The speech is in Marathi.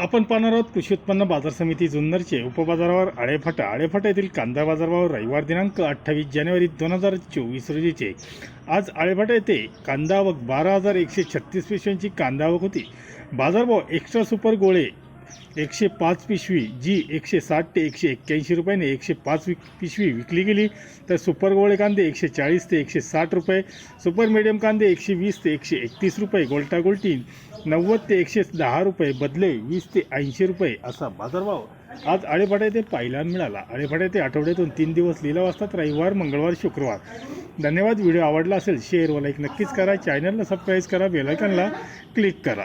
आपण पाहणार आहोत कृषी उत्पन्न बाजार समिती जुन्नरचे उपबाजारावर आळेफाटा. आळेफाटा येथील कांदा बाजारभाव रविवार दिनांक अठ्ठावीस जानेवारी दोन हजार चोवीस रोजीचे. आज आळेफाटा येथे कांदा आवक बारा हजार एकशे छत्तीस पेशव्यांची कांदा आवक होती. बाजारभाव एक्स्ट्रा सुपर गोळे एकशे पाच पिशवी जी एकशे साठ ते एकशे एक्क्याऐंशी रुपयाने एकशे पाच विक पिशवी विकली गेली. तर सुपर गोळे कांदे एकशे चाळीस ते एकशे साठ रुपये सुपर मिडियम कांदे एकशे वीस ते एकशे एकतीस रुपये गोल्टा गोल्टी नव्वद ते एकशे दहा रुपये बदले वीस ते ऐंशी रुपये असा बाजारभाव आज आळेपाडा येथे पाहायला मिळाला. आळेपाडा येथे आठवड्यातून तीन दिवस लिलाव असतात रविवार मंगळवार शुक्रवार. धन्यवाद. व्हिडिओ आवडला असेल शेअर व लाईक नक्कीच करा. चॅनलला सबस्क्राईब करा बेलायकनला क्लिक करा.